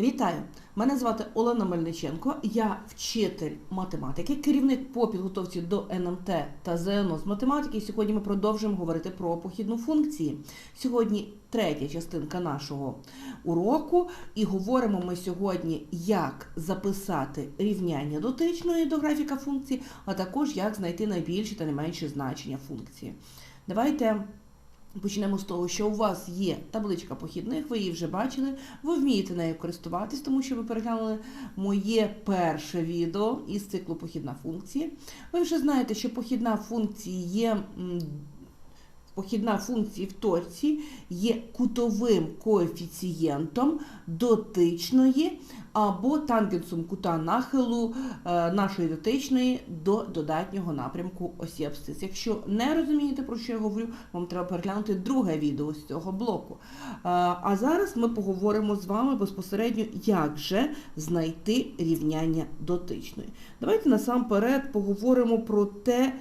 Вітаю! Мене звати Олена Мельниченко. Я вчитель математики, керівник по підготовці до НМТ та ЗНО з математики. Сьогодні ми продовжуємо говорити про похідну функції. Сьогодні третя частинка нашого уроку, і говоримо ми сьогодні, як записати рівняння дотичної до графіка функції, а також як знайти найбільші та найменші значення функції. Давайте. Почнемо з того, що у вас є табличка похідних, ви її вже бачили, ви вмієте нею користуватись, тому що ви переглянули моє перше відео із циклу похідна функція. Ви вже знаєте, що похідна функція є. Похідна функція в точці є кутовим коефіцієнтом дотичної або тангенсом кута нахилу е, нашої дотичної до додатнього напрямку осі абсцис. Якщо не розумієте, про що я говорю, вам треба переглянути друге відео з цього блоку. Е, А зараз ми поговоримо з вами безпосередньо, як же знайти рівняння дотичної. Давайте насамперед поговоримо про те,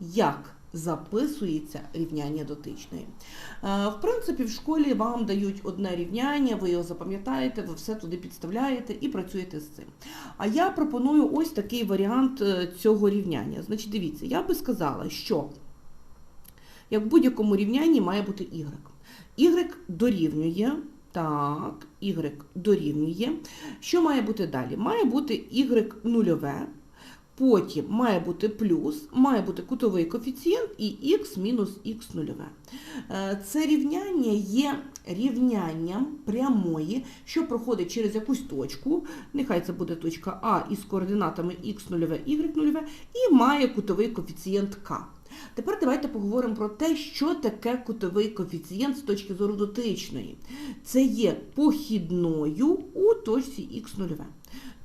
як записується рівняння дотичної. Е, В принципі, в школі вам дають одне рівняння, ви його запам'ятаєте, ви все туди підставляєте і працюєте з цим. А я пропоную ось такий варіант е, цього рівняння. Значить, дивіться, я би сказала, що як в будь-якому рівнянні має бути y. y дорівнює. Так, y дорівнює. Що має бути далі? Має бути y нульове, потім має бути плюс, має бути кутовий коефіцієнт і х мінус х нульове. Е, Це рівняння є рівнянням прямої, що проходить через якусь точку, нехай це буде точка А із координатами х нульове, y нульове, і має кутовий коефіцієнт k. Тепер давайте поговоримо про те, що таке кутовий коефіцієнт з точки зору дотичної. Це є похідною у точці х нульове.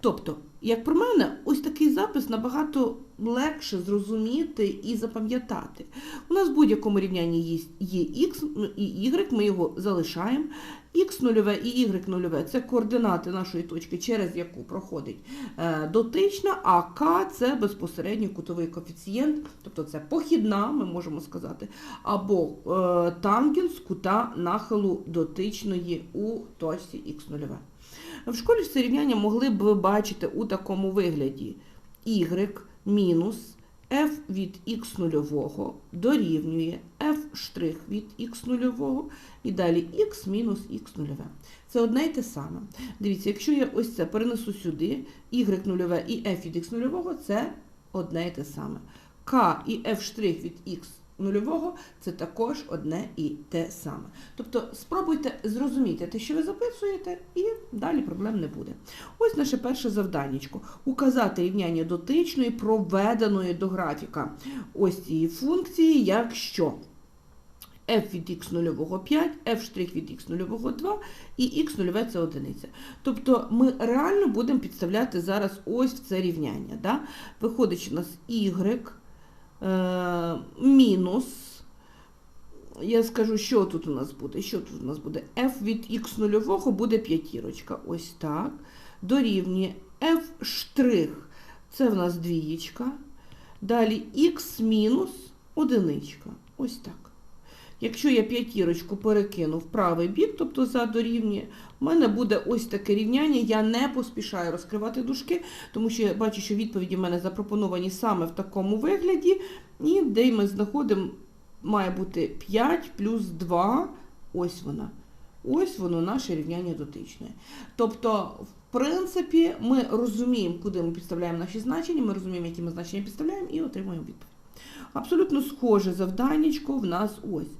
Тобто, як про мене, ось такий запис набагато легше зрозуміти і запам'ятати. У нас в будь-якому рівнянні є, х і y, ми його залишаємо. х нульове і y нульове це координати нашої точки, через яку проходить е, дотична, а k це безпосередньо кутовий коефіцієнт, тобто це похідна, ми можемо сказати, або е, тангенс кута нахилу дотичної у точці х нульове. В школі ж рівняння могли б ви бачити у такому вигляді y мінус f від х нульового дорівнює f штрих від х нульового і далі х мінус х нульове. Це одне й те саме. Дивіться, якщо я ось це перенесу сюди, y нульове і f від х нульового це одне й те саме. k і f від х нульового це також одне і те саме. Тобто спробуйте зрозуміти те, що ви записуєте, і далі проблем не буде. Ось наше перше завданнячко. Указати рівняння дотичної, проведеної до графіка ось цієї функції, якщо f від x нульового 5, f від x нульового 2 і x нульове це одиниця. Тобто ми реально будемо підставляти зараз ось це рівняння. Да? Виходить, у нас y мінус, я скажу, що тут у нас буде. Що тут у нас буде? f від x нульового буде п'ятірочка. Ось так. Дорівнює f штрих. Це в нас двієчка. Далі x мінус одиничка. Ось так. Якщо я п'ятірочку перекину в правий бік, тобто за дорівнює, в мене буде ось таке рівняння. Я не поспішаю розкривати дужки, тому що я бачу, що відповіді в мене запропоновані саме в такому вигляді. І де ми знаходимо, має бути 5 плюс 2. Ось вона. Ось воно наше рівняння дотичне. Тобто, в принципі, ми розуміємо, куди ми підставляємо наші значення, ми розуміємо, які ми значення підставляємо, і отримуємо відповідь. Абсолютно схоже завданнячко в нас ось.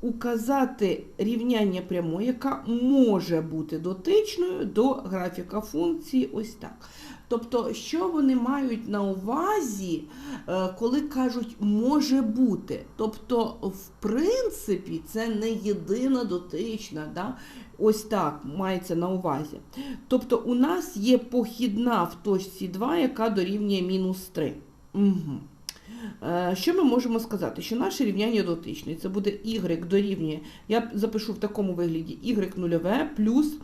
Указати рівняння прямої, яка може бути дотичною до графіка функції ось так. Тобто, що вони мають на увазі, е, коли кажуть може бути. Тобто, в принципі, це не єдина дотична. Да? Ось так мається на увазі. Тобто, у нас є похідна в точці 2, яка дорівнює мінус 3. Угу. Е, Що ми можемо сказати? Що наше рівняння дотичне. Це буде y дорівнює, я запишу в такому вигляді y нульове плюс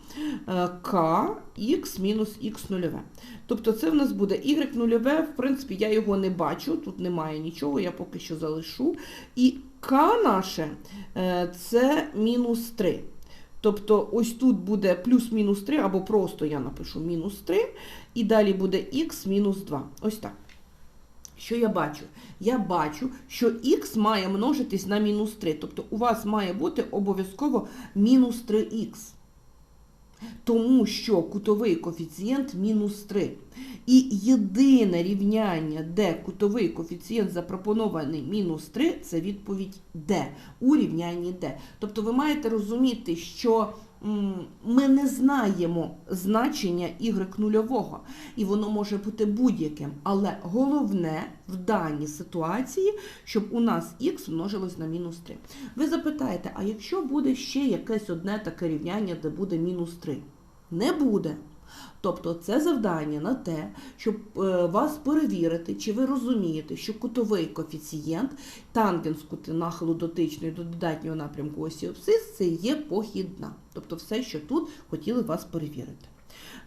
е, k x мінус x нульове. Тобто це в нас буде y нульове, в принципі, я його не бачу, тут немає нічого, я поки що залишу. І k наше е, це мінус 3. Тобто ось тут буде плюс-мінус 3, або просто я напишу мінус 3, і далі буде х мінус 2. Ось так. Що я бачу? Я бачу, що х має множитись на мінус 3. Тобто у вас має бути обов'язково мінус 3х. Тому що кутовий коефіцієнт мінус 3. І єдине рівняння, де кутовий коефіцієнт запропонований мінус 3, це відповідь D у рівнянні D. Тобто ви маєте розуміти, що ми не знаємо значення y нульового, і воно може бути будь-яким. Але головне в даній ситуації, щоб у нас х множилось на мінус 3. Ви запитаєте, а якщо буде ще якесь одне таке рівняння, де буде мінус 3? Не буде. Тобто це завдання на те, щоб е, вас перевірити, чи ви розумієте, що кутовий коефіцієнт тангенс кути нахилу дотичної до додатнього напрямку осі обсис це є похідна. Тобто все, що тут хотіли вас перевірити.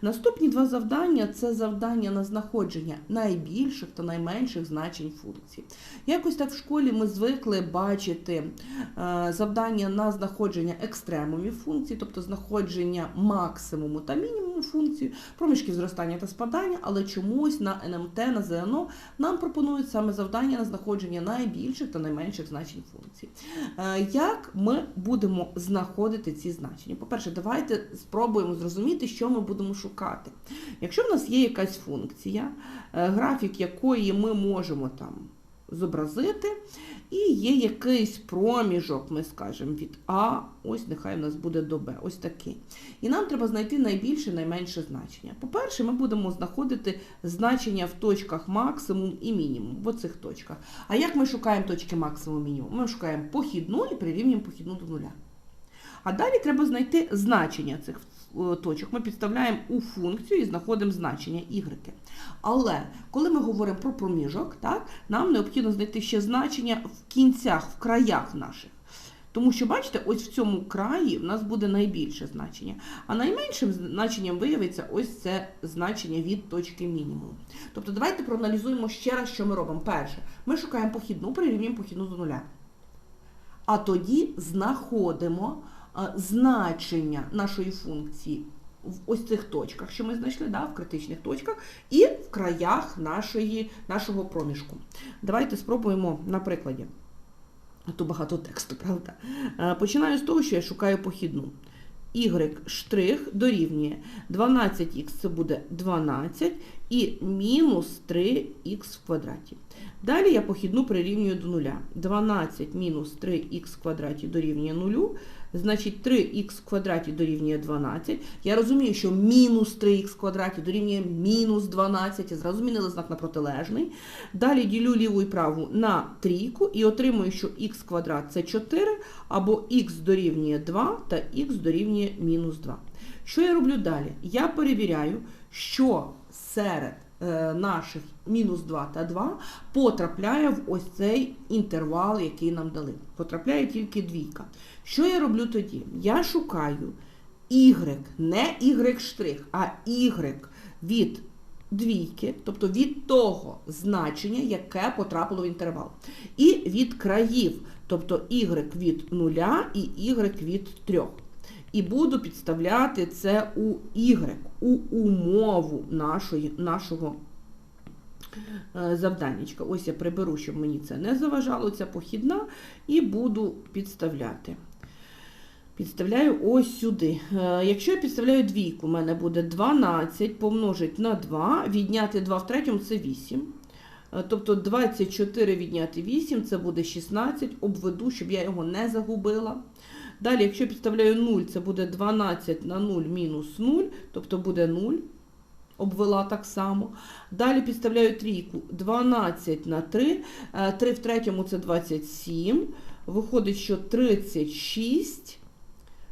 Наступні два завдання це завдання на знаходження найбільших та найменших значень функцій. Якось так в школі ми звикли бачити е, завдання на знаходження екстремумів функцій, тобто знаходження максимуму та мінімуму функцій, проміжків зростання та спадання, але чомусь на НМТ, на ЗНО нам пропонують саме завдання на знаходження найбільших та найменших значень функцій. Е, Як ми будемо знаходити ці значення? По-перше, давайте спробуємо зрозуміти, що ми будемо шукати. Якщо в нас є якась функція, е, графік якої ми можемо там зобразити, і є якийсь проміжок, ми скажемо, від А, ось нехай в нас буде до Б, ось такий. І нам треба знайти найбільше, найменше значення. По-перше, ми будемо знаходити значення в точках максимум і мінімум, в оцих точках. А як ми шукаємо точки максимум мінімум? Ми шукаємо похідну і прирівнюємо похідну до нуля. А далі треба знайти значення цих точок. Ми підставляємо у функцію і знаходимо значення y. Але коли ми говоримо про проміжок, так, нам необхідно знайти ще значення в кінцях, в краях наших. Тому що, бачите, ось в цьому краї в нас буде найбільше значення. А найменшим значенням виявиться ось це значення від точки мінімуму. Тобто давайте проаналізуємо ще раз, що ми робимо. Перше, ми шукаємо похідну, прирівнюємо похідну до нуля. А тоді знаходимо значення нашої функції в ось цих точках, що ми знайшли, да, в критичних точках, і в краях нашої, нашого проміжку. Давайте спробуємо на прикладі. То багато тексту, правда? Е, Починаю з того, що я шукаю похідну. Y штрих дорівнює 12х це буде 12 і мінус 3х в квадраті. Далі я похідну прирівнюю до нуля. 12 мінус 3х в квадраті дорівнює 0, значить 3х в квадраті дорівнює 12. Я розумію, що мінус 3х в квадраті дорівнює мінус 12. Я зразу знак на протилежний. Далі ділю ліву і праву на трійку і отримую, що х квадрат це 4, або х дорівнює 2 та х дорівнює мінус 2. Що я роблю далі? Я перевіряю, що серед наших мінус 2 та 2 потрапляє в ось цей інтервал, який нам дали. Потрапляє тільки двійка. Що я роблю тоді? Я шукаю y, не y а y від двійки, тобто від того значення, яке потрапило в інтервал. І від країв, тобто y від 0 і y від 3. І буду підставляти це у y, у умову нашої, нашого е, завданнячка. Ось я приберу, щоб мені це не заважало, це похідна, і буду підставляти. Підставляю ось сюди. Е, Якщо я підставляю двійку, у мене буде 12 помножить на 2, відняти 2 в третьому це 8. Е, Тобто 24 відняти 8, це буде 16, обведу, щоб я його не загубила. Далі, якщо я підставляю 0, це буде 12 на 0 мінус 0, тобто буде 0. Обвела так само. Далі підставляю трійку 12 на 3. 3 в третьому це 27. Виходить, що 36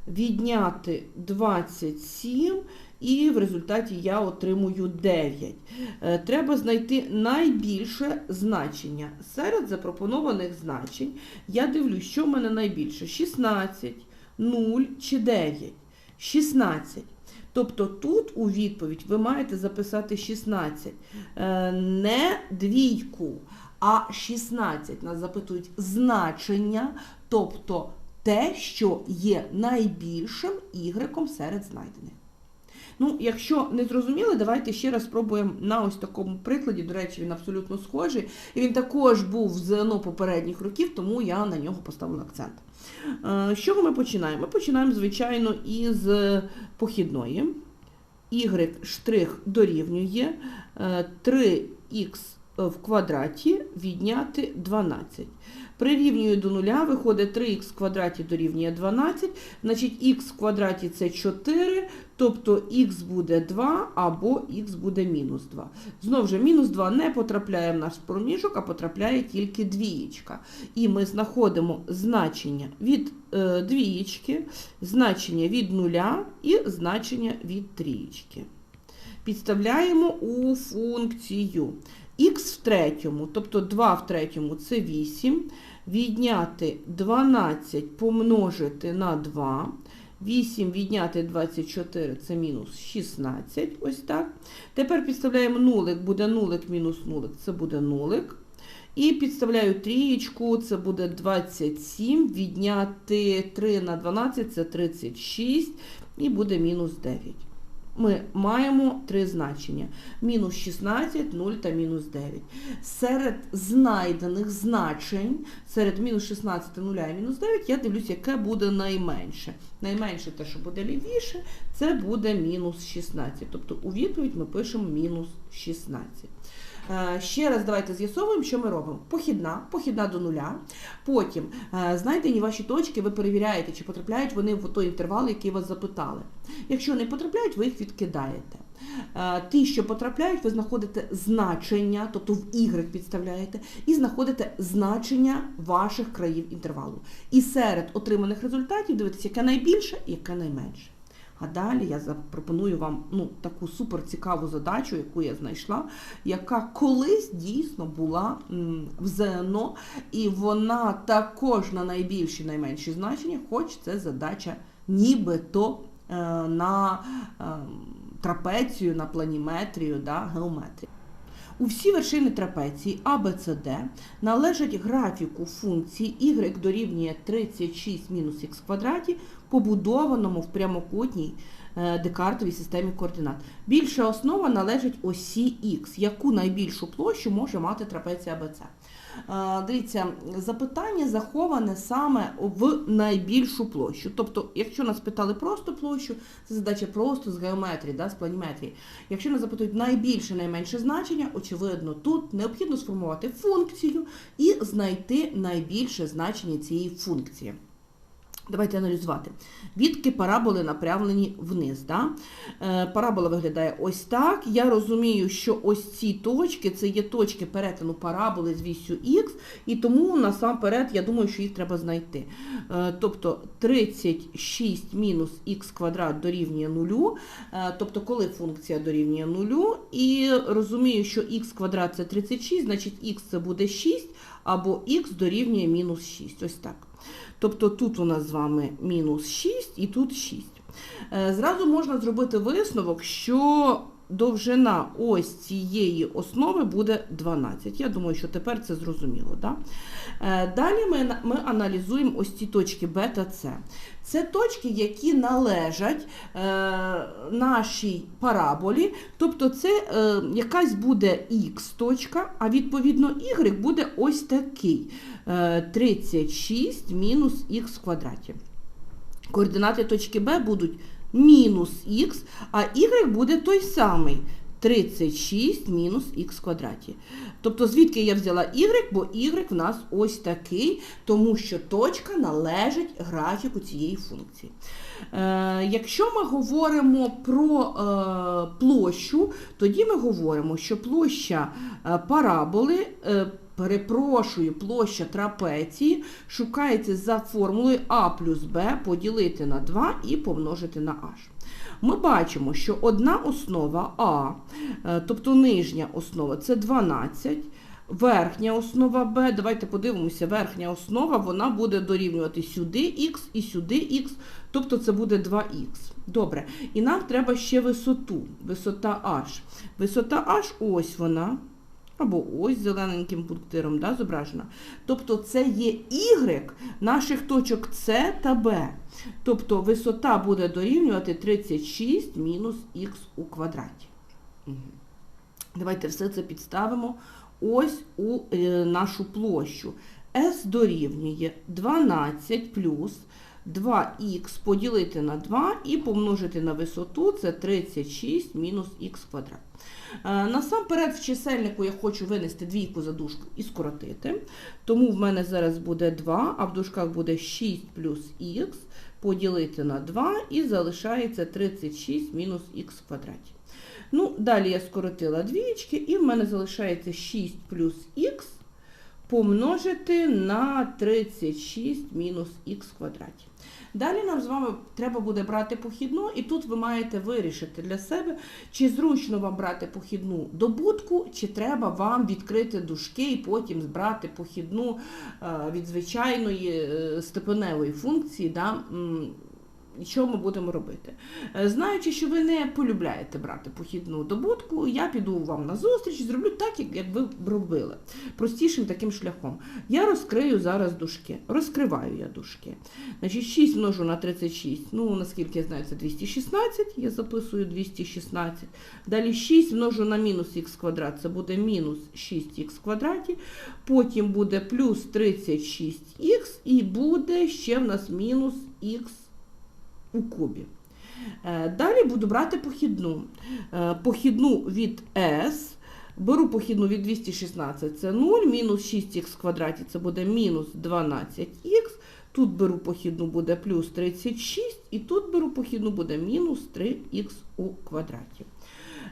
відняти 27, і в результаті я отримую 9. Е, Треба знайти найбільше значення. Серед запропонованих значень я дивлюсь, що в мене найбільше: 16, 0 чи 9. 16. Тобто тут у відповідь ви маєте записати 16. Е, Не двійку, а 16. Нас запитують значення, тобто те, що є найбільшим ігреком серед знайдених. Ну, якщо не зрозуміли, давайте ще раз спробуємо на ось такому прикладі. До речі, він абсолютно схожий. І він також був в ЗНО попередніх років, тому я на нього поставила акцент. Е, З чого ми починаємо? Ми починаємо, звичайно, із похідної. Y дорівнює е, 3х в квадраті відняти 12. Прирівнюю до нуля, виходить 3х в квадраті дорівнює 12, значить х в квадраті це 4, тобто х буде 2 або х буде мінус 2. Знову ж, мінус 2 не потрапляє в наш проміжок, а потрапляє тільки двієчка. І ми знаходимо значення від е, двієчки, значення від нуля і значення від трієчки. Підставляємо у функцію х в третьому, тобто 2 в третьому це 8, відняти 12 помножити на 2, 8 відняти 24 це мінус 16, ось так. Тепер підставляємо нулик, буде нулик мінус нулик, це буде нулик. І підставляю трієчку, це буде 27, відняти 3 на 12 це 36, і буде мінус 9 ми маємо три значення: мінус 16, 0 та мінус 9. Серед знайдених значень, серед мінус 16, 0 і мінус 9, я дивлюся, яке буде найменше. Найменше те, що буде лівіше, це буде мінус 16. Тобто у відповідь ми пишемо мінус 16. Е, Ще раз давайте з'ясовуємо, що ми робимо. Похідна, похідна до нуля. Потім е, знайдені ваші точки, ви перевіряєте, чи потрапляють вони в той інтервал, який вас запитали. Якщо не потрапляють, ви їх відкидаєте. Е, Ті, що потрапляють, ви знаходите значення, тобто в Y підставляєте, і знаходите значення ваших країв інтервалу. І серед отриманих результатів дивитися, яке найбільше і яке найменше. А далі я запропоную вам ну, таку суперцікаву задачу, яку я знайшла, яка колись дійсно була в ЗНО, і вона також на найбільші найменші значення, хоч це задача нібито е, на е, трапецію, на планіметрію, да, геометрію. У всі вершини трапеції А, Б, С, Д належать графіку функції y дорівнює 36 мінус х квадраті, побудованому в прямокутній декартовій системі координат. Більша основа належить осі х, яку найбільшу площу може мати трапеція АБЦ. Е, Дивіться, запитання заховане саме в найбільшу площу. Тобто, якщо нас питали просто площу, це задача просто з геометрії, да, з планіметрії. Якщо нас запитують найбільше, найменше значення, очевидно, тут необхідно сформувати функцію і знайти найбільше значення цієї функції. Давайте аналізувати. Відки параболи направлені вниз. Да? Е, парабола виглядає ось так. Я розумію, що ось ці точки це є точки перетину параболи з вісю х, і тому насамперед я думаю, що їх треба знайти. Е, тобто 36 мінус х квадрат дорівнює 0, е, тобто коли функція дорівнює 0, і розумію, що х квадрат це 36, значить х це буде 6, або х дорівнює мінус 6. Ось так. Тобто тут у нас з вами мінус 6 і тут 6. Е, Зразу можна зробити висновок, що довжина ось цієї основи буде 12. Я думаю, що тепер це зрозуміло. Да? Е, Далі ми, ми аналізуємо ось ці точки Б та С. Це точки, які належать е, нашій параболі, тобто це е, якась буде Х точка, а відповідно Y буде ось такий е, 36 мінус х в квадраті. Координати точки Б будуть мінус х, а y буде той самий 36 мінус х квадраті. Тобто, звідки я взяла y, бо y в нас ось такий, тому що точка належить графіку цієї функції. Е, якщо ми говоримо про е, площу, тоді ми говоримо, що площа е, параболи. Е, Перепрошую, площа трапеції шукається за формулою А плюс Б поділити на 2 і помножити на H. Ми бачимо, що одна основа А, е, тобто нижня основа, це 12. Верхня основа Б, давайте подивимося, верхня основа вона буде дорівнювати сюди х і сюди х, тобто це буде 2х. Добре. І нам треба ще висоту. Висота H. Висота H, ось вона. Або ось зелененьким пунктиром да, зображена. Тобто це є y наших точок С та Б. Тобто висота буде дорівнювати 36 мінус х у квадраті. Давайте все це підставимо ось у е, нашу площу. S дорівнює 12 плюс 2х поділити на 2 і помножити на висоту це 36 мінус х квадрат. Е, насамперед, в чисельнику я хочу винести двійку за дужку і скоротити. Тому в мене зараз буде 2, а в дужках буде 6 плюс х поділити на 2 і залишається 36 мінус х квадраті. Ну, Далі я скоротила двічки, і в мене залишається 6 плюс х помножити на 36 мінус х квадраті. Далі нам з вами треба буде брати похідну, і тут ви маєте вирішити для себе, чи зручно вам брати похідну добутку, чи треба вам відкрити дужки і потім збрати похідну е, від звичайної е, степеневої функції. Да, що ми будемо робити? Е, знаючи, що ви не полюбляєте брати похідну добутку, я піду вам на зустріч і зроблю так, як ви робили. Простішим таким шляхом. Я розкрию зараз дужки. Розкриваю я дужки. Значить, 6 множу на 36, ну, наскільки я знаю, це 216, я записую 216. Далі 6 множу на мінус х квадрат, це буде мінус 6х квадраті. Потім буде плюс 36х і буде ще в нас мінус х у кубі. Е, далі буду брати похідну. Е, похідну від S. Беру похідну від 216, це 0, мінус 6х в квадраті, це буде мінус 12х. Тут беру похідну буде плюс 36, і тут беру похідну буде мінус 3х у квадраті.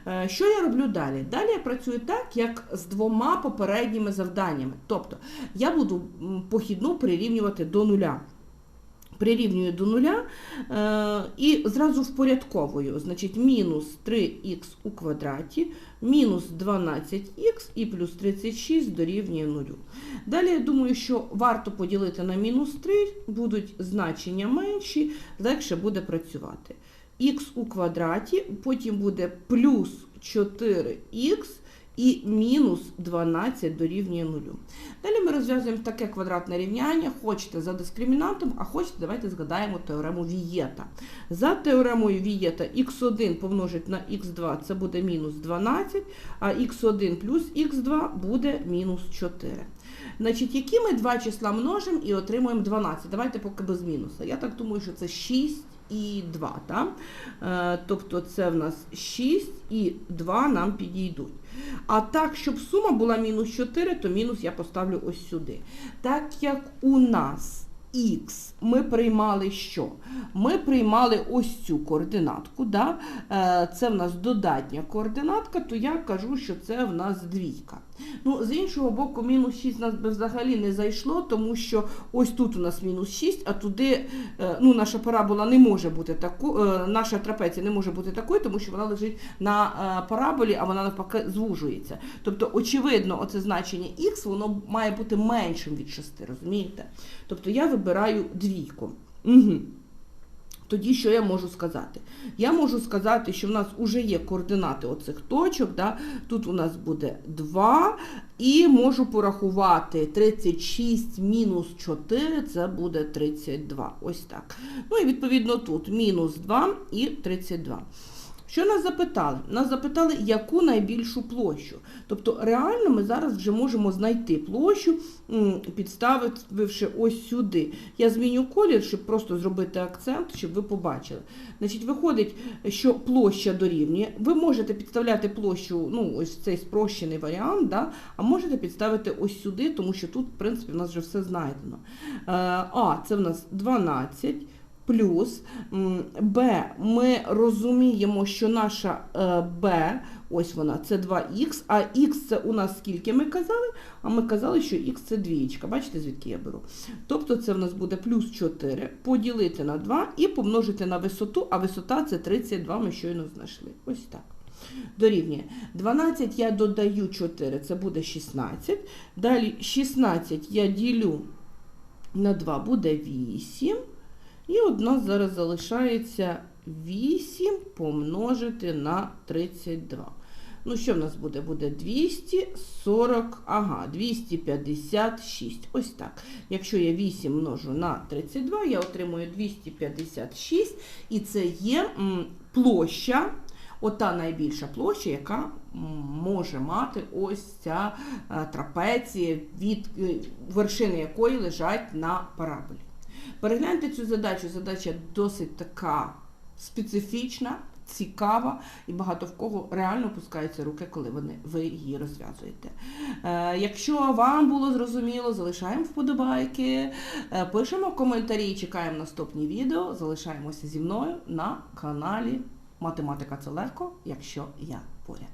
Е, що я роблю далі? Далі я працюю так, як з двома попередніми завданнями. Тобто я буду похідну прирівнювати до нуля прирівнюю до нуля е, і зразу впорядковую. Значить, мінус 3х у квадраті, мінус 12х і плюс 36 дорівнює нулю. Далі я думаю, що варто поділити на мінус 3, будуть значення менші, легше буде працювати. Х у квадраті, потім буде плюс 4х і мінус 12 дорівнює 0. Далі ми розв'язуємо таке квадратне рівняння, хочете за дискримінантом, а хочете, давайте згадаємо теорему Вієта. За теоремою Вієта х1 помножить на х2 це буде мінус 12, а х1 плюс х2 буде мінус 4. Значить, які ми два числа множимо і отримуємо 12. Давайте поки без мінуса. Я так думаю, що це 6 і 2. Так? Е, тобто це в нас 6 і 2 нам підійдуть. А так, щоб сума була мінус 4, то мінус я поставлю ось сюди. Так як у нас Х ми приймали що? Ми приймали ось цю координатку. Да? Е, це в нас додатня координатка, то я кажу, що це в нас двійка. Ну, З іншого боку, мінус 6 нас би взагалі не зайшло, тому що ось тут у нас мінус 6, а туди е, ну, наша парабола не може бути такою, е, наша трапеція не може бути такою, тому що вона лежить на параболі, а вона навпаки звужується. Тобто, очевидно, оце значення х воно має бути меншим від 6, розумієте? Тобто я вибираю двійку. Угу. Тоді що я можу сказати? Я можу сказати, що в нас вже є координати оцих точок. Да? Тут у нас буде 2, і можу порахувати 36 мінус 4, це буде 32. Ось так. Ну і відповідно тут мінус 2 і 32. Що нас запитали? Нас запитали, яку найбільшу площу. Тобто, реально ми зараз вже можемо знайти площу, підставивши ось сюди. Я зміню колір, щоб просто зробити акцент, щоб ви побачили. Значить, Виходить, що площа дорівнює. Ви можете підставляти площу, ну, ось цей спрощений варіант, да? а можете підставити ось сюди, тому що тут, в принципі, в нас вже все знайдено. Е, а, це в нас 12 плюс Б, ми розуміємо, що наша Б, е, ось вона, це 2х, а х це у нас скільки ми казали? А ми казали, що х це двієчка. Бачите, звідки я беру? Тобто це в нас буде плюс 4 поділити на 2 і помножити на висоту, а висота це 32, ми щойно знайшли. Ось так. Дорівнює. 12 я додаю 4, це буде 16. Далі 16 я ділю на 2, буде 8. І у нас зараз залишається 8 помножити на 32. Ну, що в нас буде? Буде 240, ага, 256. Ось так. Якщо я 8 множу на 32, я отримую 256. І це є площа, ота найбільша площа, яка може мати ось ця е, трапеція, від е, вершини якої лежать на параболі. Перегляньте цю задачу. Задача досить така специфічна, цікава, і багато в кого реально опускаються руки, коли вони, ви її розв'язуєте. Е, якщо вам було зрозуміло, залишаємо вподобайки, е, пишемо коментарі, чекаємо наступні відео. Залишаємося зі мною на каналі Математика це легко, якщо я поряд.